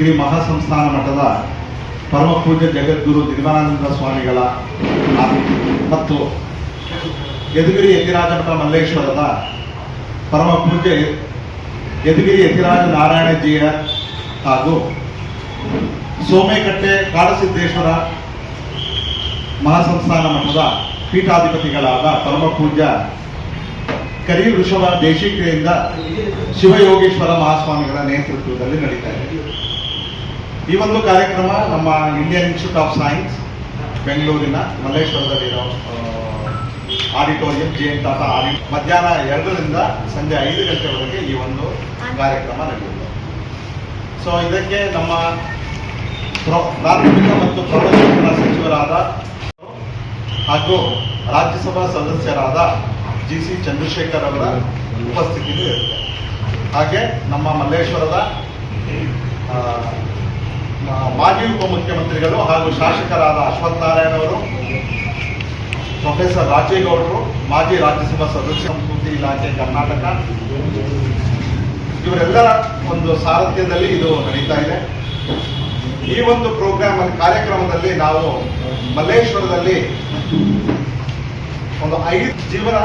ಶ್ರೀ ಮಹಾಸಂಸ್ಥಾನ ಮಠದ ಪರಮ ಪೂಜ್ಯ ಜಗದ್ಗುರು ನಿರ್ಮಲಾನಂದ ಸ್ವಾಮಿಗಳ ಮತ್ತು ಯದುಗಿರಿ ಯತಿರಾಜ ಮಠ ಮಲ್ಲೇಶ್ವರದ ಪರಮ ಪೂಜ್ಯ ಯದುಗಿರಿ ಯತಿರಾಜ ನಾರಾಯಣಜಿಯ ಹಾಗೂ ಸೋಮೇಕಟ್ಟೆ ಕಾಳಸಿದ್ದೇಶ್ವರ ಮಹಾಸಂಸ್ಥಾನ ಮಠದ ಪೀಠಾಧಿಪತಿಗಳಾದ ಪರಮ ಪೂಜ್ಯ ಕರಿ ವೃಷಭ ದೇಶಿಕೆಯಿಂದ ಶಿವಯೋಗೇಶ್ವರ ಮಹಾಸ್ವಾಮಿಗಳ ನೇತೃತ್ವದಲ್ಲಿ ನಡೀತಾ ಇದೆ. ಈ ಒಂದು ಕಾರ್ಯಕ್ರಮ ನಮ್ಮ ಇಂಡಿಯನ್ ಇನ್ಸ್ಟಿಟ್ಯೂಟ್ ಆಫ್ ಸೈನ್ಸ್ ಬೆಂಗಳೂರಿನ ಮಲ್ಲೇಶ್ವರದಲ್ಲಿರೋ ಆಡಿಟೋರಿಯಂ ಜಿ ಎನ್ ತಾತಾ ಆಡಿ ಮಧ್ಯಾಹ್ನ ಎರಡರಿಂದ ಸಂಜೆ ಐದು ಗಂಟೆವರೆಗೆ ಈ ಒಂದು ಕಾರ್ಯಕ್ರಮ ನಡೆಯುತ್ತೆ. ಸೊ ಇದಕ್ಕೆ ನಮ್ಮ ಪ್ರ- ಪ್ರಾಥಮಿಕ ಮತ್ತು ಪ್ರೌಢಶಿಕ್ಷಣ ಸಚಿವರಾದ ಹಾಗೂ ರಾಜ್ಯಸಭಾ ಸದಸ್ಯರಾದ ಜಿ ಸಿ ಚಂದ್ರಶೇಖರ್ ಅವರ ಉಪಸ್ಥಿತಿ ಇರುತ್ತೆ. ಹಾಗೆ ನಮ್ಮ ಮಲ್ಲೇಶ್ವರದ ಮಾಜಿ ಉಪಮುಖ್ಯಮಂತ್ರಿಗಳು ಹಾಗೂ ಶಾಸಕರಾದ ಅಶ್ವಥ್ ನಾರಾಯಣ ಅವರು ಪ್ರೊಫೆಸರ್ ರಾಜೇಗೌಡರು, ಮಾಜಿ ರಾಜ್ಯಸಭಾ ಸದಸ್ಯ ಸಂಸ್ಕೃತಿ ಇಲಾಖೆ ಕರ್ನಾಟಕ, ಇವರೆಲ್ಲರ ಒಂದು ಸಾರಥ್ಯದಲ್ಲಿ ಇದು ನಡೀತಾ ಇದೆ. ಈ ಒಂದು ಪ್ರೋಗ್ರಾಮ್ ಕಾರ್ಯಕ್ರಮದಲ್ಲಿ ನಾವು ಮಲ್ಲೇಶ್ವರದಲ್ಲಿ ಒಂದು ಐದು ಜೀವನ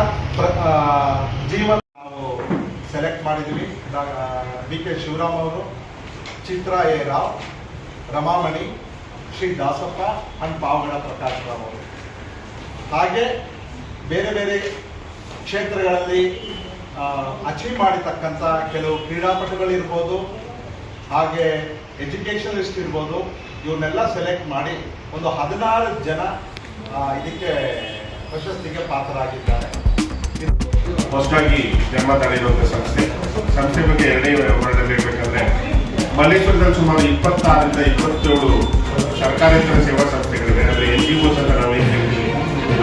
ಜೀವನ ನಾವು ಸೆಲೆಕ್ಟ್ ಮಾಡಿದ್ವಿ ಡಿ ಕೆ ಶಿವರಾಮ್ ಅವರು, ಚಿತ್ರ ಎ ರಾವ್ ರಮಾಮಣಿ, ಶ್ರೀ ದಾಸಪ್ಪ ಅಂಡ್ ಪಾವಗಡ ಪ್ರಕಾಶ್ ರಾವ್ ಅವರು. ಹಾಗೆ ಬೇರೆ ಬೇರೆ ಕ್ಷೇತ್ರಗಳಲ್ಲಿ ಅಚೀವ್ ಮಾಡಿರ್ತಕ್ಕಂಥ ಕೆಲವು ಕ್ರೀಡಾಪಟುಗಳಿರ್ಬೋದು ಹಾಗೆ ಎಜುಕೇಷನಿಸ್ಟ್ ಇರ್ಬೋದು ಇವನ್ನೆಲ್ಲ ಸೆಲೆಕ್ಟ್ ಮಾಡಿ ಒಂದು ಹದಿನಾರು ಜನ ಇದಕ್ಕೆ ಪ್ರಶಸ್ತಿಗೆ ಪಾತ್ರರಾಗಿದ್ದಾರೆ. ಹೊಸದಾಗಿ ಜನ್ಮ ತಡೆಯುವಂಥ ಸಂಸ್ಥೆ. ಸಂಸ್ಥೆ ಬಗ್ಗೆ ಎರಡೇ ಹೇಳ್ಬೇಕಂದ್ರೆ ಮಲ್ಲೇಶ್ವರದಲ್ಲಿ ಸುಮಾರು ಇಪ್ಪತ್ತಾರರಿಂದ ಇಪ್ಪತ್ತೇಳು ಸರ್ಕಾರೇತರ ಸೇವಾ ಸಂಸ್ಥೆಗಳಿವೆ. ಅಂದರೆ ಎನ್ ಜಿ ಓ ಅಂತ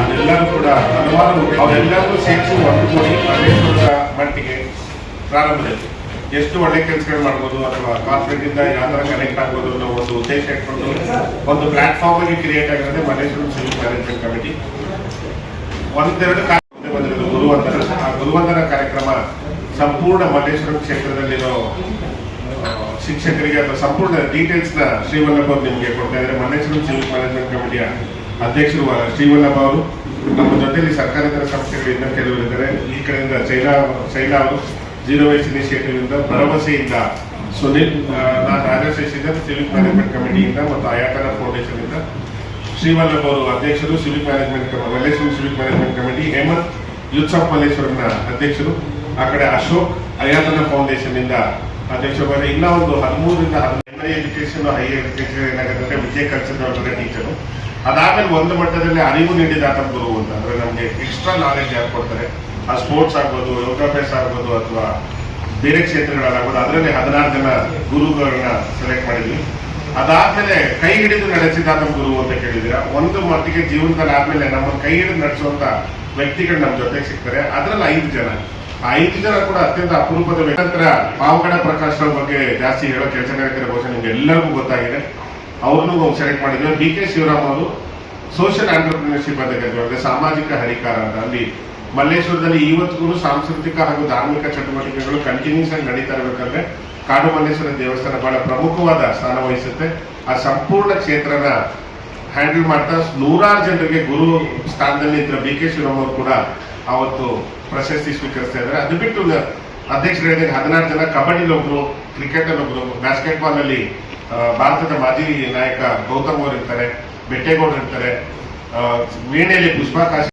ಅದೆಲ್ಲರೂ ಕೂಡ ಹಲವಾರು ಅವರೆಲ್ಲರೂ ಸೇರಿಸಿ ಒಂದು ಕೋಟಿ ಮಲ್ಲೇಶ್ವರದ ಮಟ್ಟಿಗೆ ಪ್ರಾರಂಭದಲ್ಲಿ. ಎಷ್ಟು ಒಳ್ಳೆ ಕೆಲಸಗಳು ಮಾಡ್ಬೋದು ಅಥವಾ ಕಾರ್ಪೊರೇಟ್ ಇಂದ ಯಾವ ತರ ಕನೆಕ್ಟ್ ಆಗ್ಬೋದು ಅನ್ನೋ ಒಂದು ಉದ್ದೇಶ ಇಟ್ಕೊಂಡು ಒಂದು ಪ್ಲಾಟ್ಫಾರ್ಮ್ ಆಗಿ ಕ್ರಿಯೇಟ್ ಆಗಿರೋದೇ ಮಲ್ಲೇಶ್ವರ ಸಿವಿಲ್ ಮ್ಯಾನೇಜ್ಮೆಂಟ್ ಕಮಿಟಿ ಒಂದೆರಡು ಕಾರ್ಯಕ್ರಮ ಬಂದಿರೋದು ಗುರುವಂದನ. ಆ ಗುರುವಂದನ ಕಾರ್ಯಕ್ರಮ ಸಂಪೂರ್ಣ ಮಲ್ಲೇಶ್ವರ ಕ್ಷೇತ್ರದಲ್ಲಿರೋ ಶಿಕ್ಷಕರಿಗೆ ಅಥವಾ ಸಂಪೂರ್ಣ ಡೀಟೇಲ್ಸ್ನ ಶ್ರೀವಲ್ಲಭ ಅವರು ನಿಮಗೆ ಕೊಡ್ತಾ ಇದ್ದಾರೆ. ಮಲ್ಲೇಶ್ವರ ಸಿವಿಲ್ ಮ್ಯಾನೇಜ್ಮೆಂಟ್ ಕಮಿಟಿಯ ಅಧ್ಯಕ್ಷರು ಶ್ರೀವಲ್ಲಭ ಅವರು. ನಮ್ಮ ಜೊತೆಲಿ ಸರ್ಕಾರೇತರ ಸಂಸ್ಥೆಗಳಿಂದ ಕೆಲವರು ಇದ್ದಾರೆ. ಈ ಕಡೆಯಿಂದ ಶೈಲಾ ಶೈಲಾ ಅವರು ಜೀರೋ ವೇಸ್ಟ್ ಇನಿಷಿಯೇಟಿವ್ ಇಂದ, ಭರವಸೆಯಿಂದ ಸುನಿಲ್ ನಾನು ರಾಜಶೇಷಿಂದ ಸಿವಿಲ್ ಮ್ಯಾನೇಜ್ಮೆಂಟ್ ಕಮಿಟಿಯಿಂದ ಮತ್ತು ಆಯಾತನ ಫೌಂಡೇಶನ್ ಇಂದ. ಶ್ರೀವಲ್ಲಭ ಅವರು ಅಧ್ಯಕ್ಷರು civil management Malleshwara civil management committee Hemanth youths ಮಲ್ಲೇಶ್ವರನ ಅಧ್ಯಕ್ಷರು. ಆ ಕಡೆ ಅಶೋಕ್ ಅಯಾತನ ಫೌಂಡೇಶನ್ ಇಂದ ಅಧ್ಯಕ್ಷರು ಇನ್ನೂ ಒಂದು ಹದಿಮೂರರಿಂದ ಹದಿನೈದು ಎಜುಕೇಶನ್ ಹೈಯರ್ ಎಜುಕೇಶನ್ ಏನಾಗುತ್ತೆ ವಿಜಯ ಕಲಿಸಿದವರ ಟೀಚರು. ಅದಾದ್ಮೇಲೆ ಒಂದು ಮಟ್ಟದಲ್ಲಿ ಅರಿವು ನೀಡಿದಾತ ಗುರು ಅಂತ, ಅಂದ್ರೆ ನಮಗೆ ಎಕ್ಸ್ಟ್ರಾ ನಾಲೆಜ್ ಯಾರು ಕೊಡ್ತಾರೆ? ಆ ಸ್ಪೋರ್ಟ್ಸ್ ಆಗ್ಬೋದು ಯೋಗಾಭ್ಯಾಸ ಆಗ್ಬೋದು, ಅಥವಾ ಬೇರೆ ಕ್ಷೇತ್ರಗಳಾಗ್ಬೋದು, ಅದರಲ್ಲಿ ಹದಿನಾರು ಜನ ಗುರುಗಳನ್ನ ಸೆಲೆಕ್ಟ್ ಮಾಡಿದ್ವಿ. ಅದಾದ್ಮೇಲೆ ಕೈ ಹಿಡಿದು ನಡೆಸಿದಾತ ಗುರು ಅಂತ ಕೇಳಿದ್ರೆ ಒಂದು ಮಟ್ಟಿಗೆ ಜೀವನದಲ್ಲಿ ಆದ್ಮೇಲೆ ನಮ್ಮ ಕೈ ಹಿಡಿದು ನಡೆಸುವಂತ ವ್ಯಕ್ತಿಗಳು ನಮ್ಮ ಜೊತೆಗೆ ಸಿಗ್ತಾರೆ. ಅದ್ರಲ್ಲಿ ಐದು ಜನ. ಆ ಐದು ಜನ ಕೂಡ ಅತ್ಯಂತ ಅಪರೂಪದ. ನಂತರ ಪಾವಗಡ ಪ್ರಕಾಶ್ ಬಗ್ಗೆ ಜಾಸ್ತಿ ಹೇಳೋ ಕೆಲಸ ಕಾರ್ಯಕ್ರಮ ಬಹುಶಃ ನಿಮ್ಗೆ ಎಲ್ಲರಿಗೂ ಗೊತ್ತಾಗಿದೆ. ಅವ್ರನ್ನೂ ಸೆಲೆಕ್ಟ್ ಮಾಡಿದ್ರು. ಬಿ ಕೆ ಶಿವರಾಮ್ ಅವರು ಸೋಷಿಯಲ್ ಆಂಟರ್ಪ್ರಿನರ್ಶಿಪ್ ಅಂತ ಅಂದ್ರೆ ಸಾಮಾಜಿಕ ಹರಿಕಾರ ಅಂತ. ಅಲ್ಲಿ ಮಲ್ಲೇಶ್ವರದಲ್ಲಿ ಇವತ್ತಿಗೂ ಸಾಂಸ್ಕೃತಿಕ ಹಾಗೂ ಧಾರ್ಮಿಕ ಚಟುವಟಿಕೆಗಳು ಕಂಟಿನ್ಯೂಸ್ ಆಗಿ ನಡೀತಾ ಇರಬೇಕಂದ್ರೆ ಕಾಡು ಮಲ್ಲೇಶ್ವರ ದೇವಸ್ಥಾನ ಬಹಳ ಪ್ರಮುಖವಾದ ಸ್ಥಾನ ವಹಿಸುತ್ತೆ. ಆ ಸಂಪೂರ್ಣ ಕ್ಷೇತ್ರನ ಹ್ಯಾಂಡಲ್ ಮಾಡ್ತಾ ನೂರಾರು ಜನರಿಗೆ ಗುರು ಸ್ಥಾನದಲ್ಲಿ ಇದ್ರ ಬಿ ಕೆ ಶಿವರಾಮ್ ಅವರು ಕೂಡ ಅವತ್ತು ಪ್ರಶಸ್ತಿ ಸ್ವೀಕರಿಸ್ತಾ ಇದ್ದಾರೆ. ಅದು ಬಿಟ್ಟು ಅಧ್ಯಕ್ಷರು ಹೇಳಿದಾಗ ಹದಿನಾರು ಜನ ಒಬ್ಬರು ಕ್ರಿಕೆಟ್ ಅಲ್ಲಿ ಒಬ್ರು ಬ್ಯಾಸ್ಕೆಟ್ ಬಾಲ್ ಅಲ್ಲಿ ಭಾರತದ ಮಾಜಿ ನಾಯಕ ಗೌತಮ್ ಅವರು ಇರ್ತಾರೆ, ಬೆಟ್ಟೇಗೌಡರು ಇರ್ತಾರೆ. ವೀಣೆಯಲ್ಲಿ ಪುಷ್ಪಾಕಾಶ್